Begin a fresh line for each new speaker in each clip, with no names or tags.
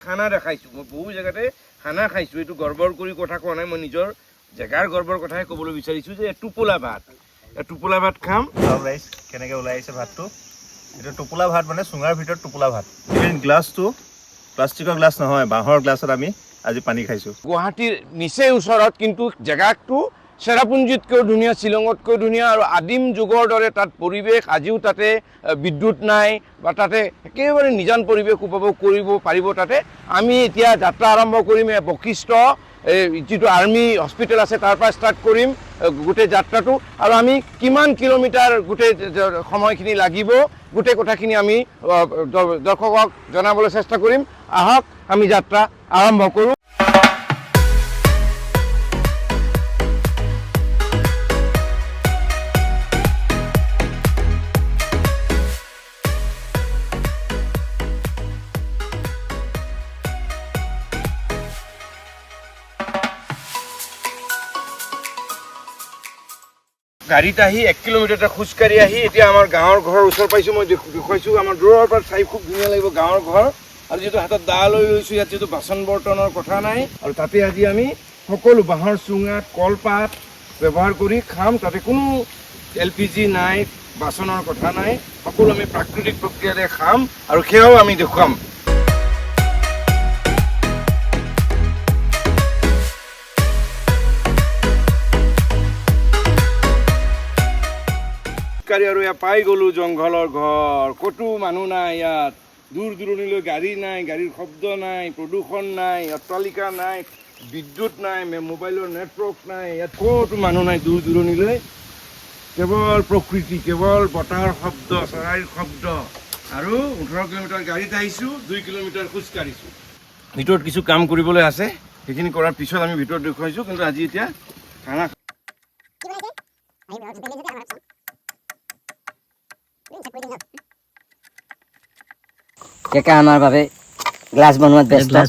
খানা দেখাইছোঁ। মই বহু জেগাতে খানা খাইছোঁ। এইটো গৰ্বৰ কৰি কথা কোৱা নাই। মই নিজৰ জেগাৰ গৰ্বৰ কথাই ক'বলৈ বিচাৰিছোঁ যে টোপোলা ভাত। টোপোলা ভাত খাম।
ৰাইচ কেনেকৈ ওলাই আহিছে ভাতটো? এইটো টোপোলা ভাত মানে চুঙাৰ ভিতৰত টোপোলা ভাত। ইভেন গ্লাছটো প্লাষ্টিকৰ গ্লাছ নহয় বাঁহৰ গ্লাছত আমি আজি পানী খাইছোঁ।
গুৱাহাটীৰ নিচেই ওচৰত কিন্তু জেগাটো চেৰাপুঞ্জীতকৈও ধুনীয়া শ্বিলঙতকৈ ধুনীয়া আৰু আদিম যুগৰ দৰে তাত পৰিৱেশ, আজিও তাতে বিদ্যুৎ নাই বা তাতে একেবাৰে নিজান পৰিৱেশ উপভোগ কৰিব পাৰিব তাতে। আমি এতিয়া যাত্ৰা আৰম্ভ কৰিম বশিষ্ঠ যিটো আৰ্মি হস্পিটেল আছে, তাৰ পৰা ষ্টাৰ্ট কৰিম গোটেই যাত্ৰাটো। আৰু আমি কিমান কিলোমিটাৰ গোটেই সময়খিনি লাগিব, গোটেই কথাখিনি আমি দৰ্শকক জনাবলৈ চেষ্টা কৰিম। আহক, আমি যাত্ৰা আৰম্ভ কৰোঁ। গাড়ীত আহি এক কিলোমিটাৰ খোজকাঢ়ি আহি এতিয়া আমাৰ গাঁৱৰ ঘৰৰ ওচৰ পাইছোঁ, মই দেখু- দেখুৱাইছোঁ। আমাৰ দূৰৰ পৰা চাই খুব ধুনীয়া লাগিব গাঁৱৰ ঘৰ। আৰু যিটো হাতত দা লৈ লৈছোঁ, ইয়াত যিটো বাচন বৰ্তনৰ কথা নাই। আৰু তাতে আজি আমি সকলো বাঁহৰ চুঙা কলপাত ব্যৱহাৰ কৰি খাম। তাতে কোনো এল পি জি নাই, বাচনৰ কথা নাই। সকলো আমি প্ৰাকৃতিক প্ৰক্ৰিয়াৰে খাম। আৰু সেয়াও আমি দেখুৱাম। ইয়াত পাই গ'লো জংঘলৰ ঘৰ, ক'তো মানুহ নাই ইয়াত। দূৰ দূৰণিলৈ গাড়ী নাই, গাড়ীৰ শব্দ নাই, প্ৰদূষণ নাই, অট্টালিকা নাই, বিদ্যুৎ নাই মোবাইলৰ নেটৱৰ্ক নাই, ইয়াত ক'তো মানুহ নাই দূৰ দূৰণিলৈ। কেৱল প্ৰকৃতি, কেৱল বতাহৰ শব্দ, চৰাইৰ শব্দ। আৰু ওঠৰ কিলোমিটাৰ গাড়ীত আহিছোঁ, দুই কিলোমিটাৰ খোজকাঢ়িছোঁ ভিতৰত কিছু কাম কৰিবলৈ আছে, সেইখিনি কৰাৰ পিছত আমি ভিতৰত দেখুৱাইছোঁ, কিন্তু আজি এতিয়া খানা
কেকা আমাৰ বাবে গ্লাছ বনোৱাত ব্যস্ত?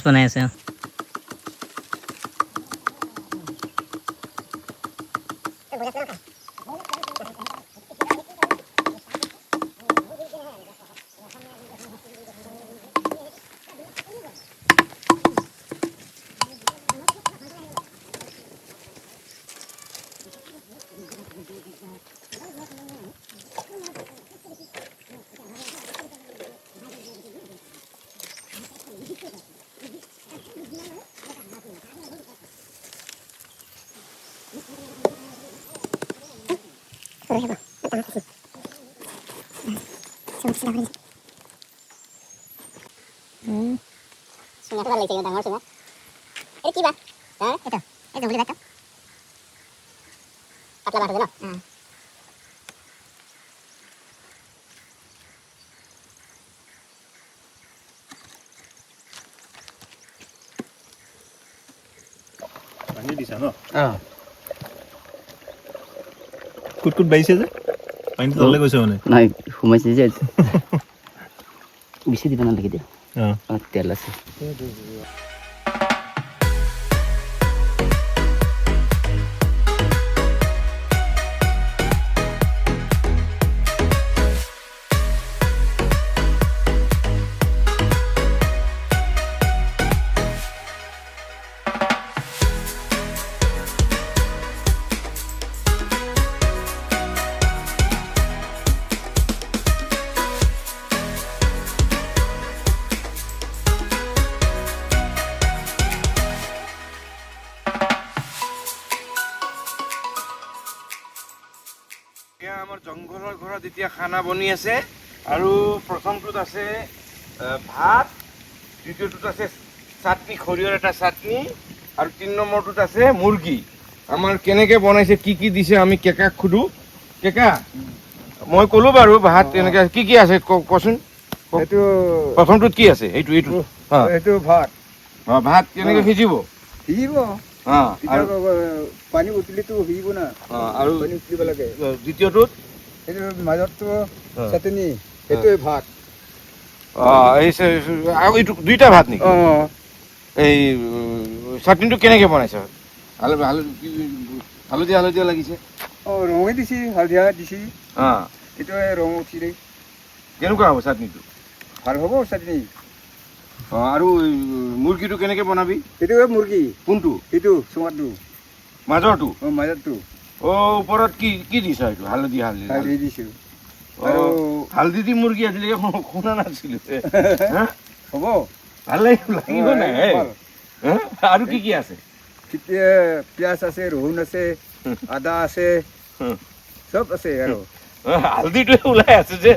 গ্লাছ বনাই আছে অ।
চুঙাটো ভালো লাগিছে ডাঙৰ চুঙা এইটো কি বা হা এইটো এই জংঘলী ভাতটো পাতলা ভাত আছে ন
পানী দিছা ন
অঁ
কুট কুট বাইছে যে? পানীটো তলে গৈছে মানে?
নাই সোমাইছে যে। বেছি দিবা নালাগে দিয়া।
অঁ
তেল আছে।
ঘৰত এতিয়া খানা বনি আছে। আৰু প্ৰথমটোত আছে ভাত দ্বিতীয়টোত আছে চাটনি সৰিয়হৰ এটা চাটনি আৰু তিনি নম্বৰটোত আছে মুৰ্গী। আমাৰ কেনেকে বনাইছে কি কি দিছে আমি কেকাক সোধো। কেকা মই ক'লো বাৰু ভাত তেনেকে কি কি আছে ক- কচোন।
এইটো
প্ৰথমটোত কি আছে? এইটো এইটো।
এইটো ভাত।
অঁ, ভাত কেনেকে সিজিব?
সিজিব। পানী উতলিতো সিজিব না।
আৰু
পানী উতলিব লাগে।
দ্বিতীয়টোত
সেইটো মাজতটো
অ।
চাটনি সেইটোৱে ভাত।
অঁ এই আৰু এইটো দুইটা ভাত নেকি?
অঁ
এই চাটনিটো কেনেকে বনাইছে? হালধীয়া হালধীয়া লাগিছে?
অঁ ৰঙে দিছি হালধীয়া দিছি।
অঁ
এইটোৱে ৰং উঠিলে
কেনেকুৱা হ'ব চাটনিটো?
ভালো হ'ব চাটনি।
অঁ আৰু মুৰ্গীটো কেনেকৈ বনাবি?
এইটো মুৰ্গী।
কোনটো?
এইটো চুঙাটো।
মাজৰটো?
অঁ মাজৰটো।
অঁ ওপৰত কি কি দিছ এইটো? হালধি হালধি
হালধি। দিছোঁ।
অঁ,
আৰু
হালধি দি মুৰ্গী আজিলৈকে শুনা নাছিলো। হা?
হ'ব।
ভালো লাগিব লাগিব নাই হে? আৰু কি কি আছে?
কেতিয়া পিঁয়াজ আছে ৰহুন আছে আদা আছে চব আছে আৰু।
হালধিটোৱে ওলাই আছে যে।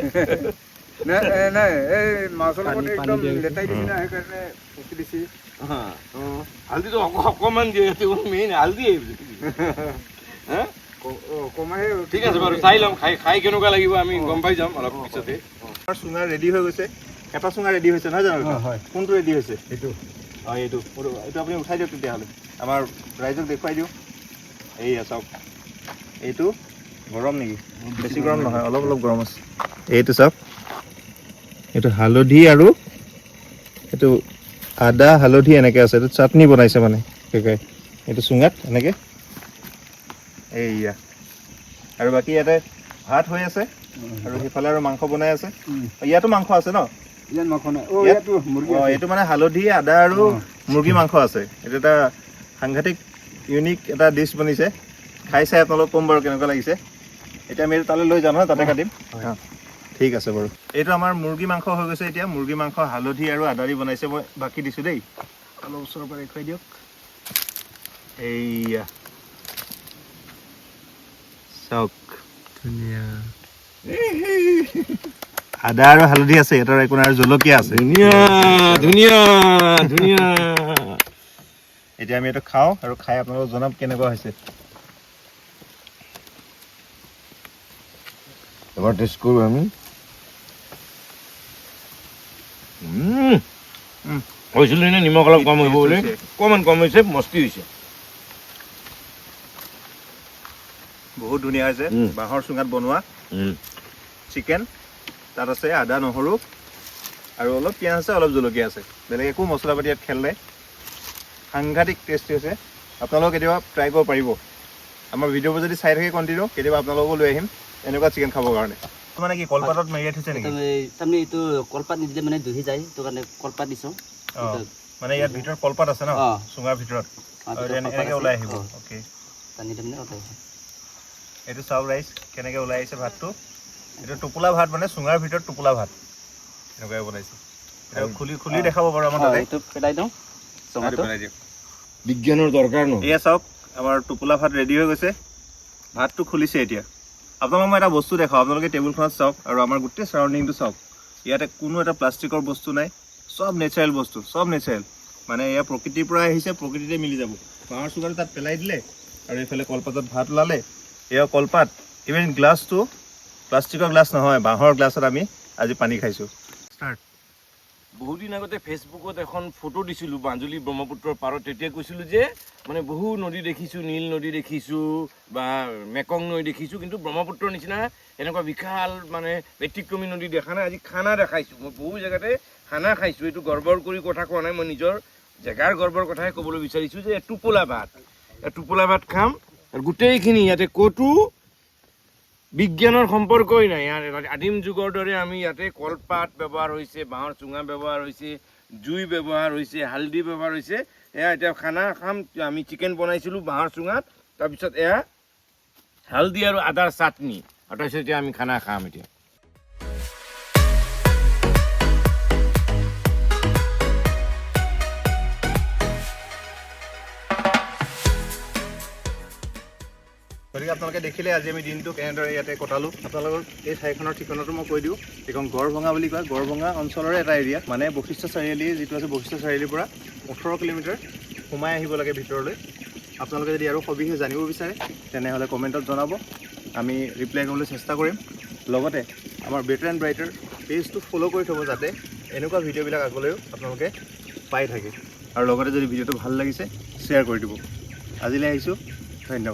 নাই এ, নাই এই মাছৰ লগত একদম লেটাই দিছে না সেইকাৰণে দিছে।
হালধিটো অক- অকণমান দিয়ে মেইন হালধি হা
কমাই
ঠিক আছে বাৰু চাই ল'ম খাই খাই কেনেকুৱা লাগিব আমি গম পাই যাম অলপ পিছতে
আমাৰ চুঙা ৰেডি হৈ গৈছে। এটা চুঙা ৰেডি হৈছে নহয় জানো?
হয়।
কোনটো ৰেডি হৈছে?
এইটো।
অঁ এইটো। এইটো আপুনি উঠাই দিয়ক তেতিয়াহ'লে। আমাৰ ৰাইজক দেখুৱাই দিওঁ। এইয়া চাওক। এইটো গৰম নেকি? বেছি গৰম নহয় অলপ অলপ গৰম আছে। এইটো চাওক। এইটো হালধি আৰু এইটো আদা হালধি এনেকৈ আছে এইটো চাটনি বনাইছে মানে কেকাই এইটো চুঙাত এনেকৈ। এইয়া আৰু বাকী ইয়াতে ভাত হৈ আছে আৰু সেইফালে আৰু মাংস বনাই আছে। ইয়াতো মাংস আছে ন? এইটো মানে হালধি আদা আৰু। মুৰ্গী মাংস আছে। এইটো এটা সাংঘাতিক ইউনিক এটা ডিছ বনিছে। খাই চাই আপোনালোকক ক'ম বাৰু কেনেকুৱা লাগিছে। এতিয়া আমি তালৈ লৈ যাম নহয় তাতে কাটিম। ঠিক আছে বাৰু। এইটো আমাৰ মুৰ্গী মাংস হৈ গৈছে এতিয়া। মুৰ্গী মাংস হালধি আৰু আদা দি বনাইছে। মই বাকী দিছোঁ দেই। অলপ ওচৰৰ পৰা দেখুৱাই দিয়ক। এইয়া। চাওক। ধুনীয়া। আদা আৰু হালধি আছে এটাৰ একো আৰু জলকীয়া আছে।
ধুনীয়া ধুনীয়া ধুনীয়া।
এতিয়া আমি এইটো খাওঁ আৰু খাই আপোনালোকক জনাম কেনেকুৱা হৈছে।
এবাৰ টেষ্ট কৰোঁ আমি। উম। নে নিমখ অলপ কম হ'ব বুলি। অকণমান কম হৈছে মস্তি হৈছে।
ধুনীয়া হৈছে। বাঁহৰ চুঙাত বনোৱা চিকেন। তাত আছে আদা নহৰু আৰু অলপ পিঁয়াজ আছে অলপ জলকীয়া আছে। বেলেগ একো মছলা পাতি ইয়াত খেল নাই। সাংঘাতিক টেষ্টি হৈছে। আপোনালোকে কেতিয়াবা ট্ৰাই কৰিব পাৰিব। আমাৰ ভিডিঅ'বোৰ যদি চাই থাকে কণ্টিনিউ কেতিয়াবা আপোনালোকো লৈ আহিম এনেকুৱা চিকেন খাবৰ কাৰণে। মানে কি কলপাতত মেৰিয়াই থৈছে নেকি?
তাৰমানে তাৰমানে এইটো কলপাত নিদিলে মানে দহি যায় সেইটো কাৰণে কলপাত দিছোঁ।
মানে ইয়াত ভিতৰত কলপাত আছে ন। চুঙাৰ ভিতৰত। এনেকৈ ওলাই আহিব। অ'কে
টানি তাৰমানে ওলাই আহিব।
এইটো চাউল ৰাইচ কেনেকৈ ওলাই আহিছে ভাতটো? এইটো টোপোলা ভাত মানে চুঙাৰ ভিতৰত টোপোলা ভাত। এনেকুৱাই বনাইছে। খুলি খুলি দেখাব বাৰু আমাৰ
এইটো পেলাই দিওঁ। চুঙাটো।
বিজ্ঞানৰ দৰকাৰ নহয়
এয়া চাওক আমাৰ টোপোলা ভাত ৰেডি হৈ গৈছে। ভাতটো খুলিছে এতিয়া। আপোনালোকক মই এটা বস্তু দেখাওঁ। আপোনালোকে টেবুলখনত চাওক আৰু আমাৰ গোটেই চাৰাউণ্ডিংটো চাওক। ইয়াতে কোনো এটা প্লাষ্টিকৰ বস্তু নাই। চব নেচাৰেল বস্তু চব নেচাৰেল মানে এয়া প্ৰকৃতিৰ পৰা আহিছে প্ৰকৃতিতে মিলি যাব। বাঁহৰ চুঙাটো তাত পেলাই দিলে আৰু এইফালে কলপাতত ভাত ওলালে। এয়া কলপাত ইভেন গ্লাছটো প্লাষ্টিকৰ গ্লাছ নহয় বাঁহৰ গ্লাছত আমি আজি পানী খাইছোঁ। ষ্টাৰ্ট
বহুত দিন আগতে ফেচবুকত এখন ফটো দিছিলোঁ মাজুলী ব্ৰহ্মপুত্ৰৰ পাৰত। তেতিয়া কৈছিলোঁ যে মানে বহু নদী দেখিছোঁ নীল নদী দেখিছোঁ বা মেকং নৈ দেখিছোঁ কিন্তু ব্ৰহ্মপুত্ৰৰ নিচিনা এনেকুৱা বিশাল মানে ব্যতিক্ৰমী নদী দেখা নাই। আজি খানা দেখাইছোঁ। মই বহু জেগাতে খানা খাইছোঁ। এইটো গৰ্বৰ কৰি কথা কোৱা নাই। মই নিজৰ জেগাৰ গৰ্বৰ কথাই ক'বলৈ বিচাৰিছোঁ যে টোপোলা ভাত টোপোলা ভাত খাম। গোটেইখিনি ইয়াতে ক'তো বিজ্ঞানৰ সম্পৰ্কই নাই। ইয়াৰ আদিম যুগৰ দৰে আমি ইয়াতে কলপাত ব্যৱহাৰ হৈছে, বাঁহৰ চুঙা ব্যৱহাৰ হৈছে, জুই ব্যৱহাৰ হৈছে, হালধি ব্যৱহাৰ হৈছে। এয়া এতিয়া খানা খাম, আমি চিকেন বনাইছিলোঁ বাঁহৰ চুঙাত। তাৰপিছত এয়া হালধি আৰু আদাৰ চাটনি। আৰু তাৰপিছত এতিয়া আমি খানা খাম এতিয়া।
গতিকে আপোনালোকে দেখিলে আজি আমি দিনটো কেনেদৰে ইয়াতে কটালোঁ। আপোনালোকৰ এই ঠাইখনৰ ঠিকনাটো মই কৈ দিওঁ। এইখন গড়ভঙা বুলি কয়। গড়ভঙা অঞ্চলৰে এটা এৰিয়া মানে বশিষ্ঠ চাৰিআলি, যিটো আছে বশিষ্ঠ চাৰিআলিৰ পৰা ওঠৰ কিলোমিটাৰ সোমাই আহিব লাগে ভিতৰলৈ। আপোনালোকে যদি আৰু সবিশেষ জানিব বিচাৰে, তেনেহ'লে কমেণ্টত জনাব। আমি ৰিপ্লাই কৰিবলৈ চেষ্টা কৰিম। লগতে আমাৰ বেটাৰ এণ্ড ব্ৰাইটাৰ পেজটো ফ'ল' কৰি থ'ব যাতে এনেকুৱা ভিডিঅ'বিলাক আগলৈও আপোনালোকে পাই থাকে। আৰু লগতে যদি ভিডিঅ'টো ভালো লাগিছে শ্বেয়াৰ কৰি দিব। আজিলৈ আহিছোঁ। ধন্যবাদ।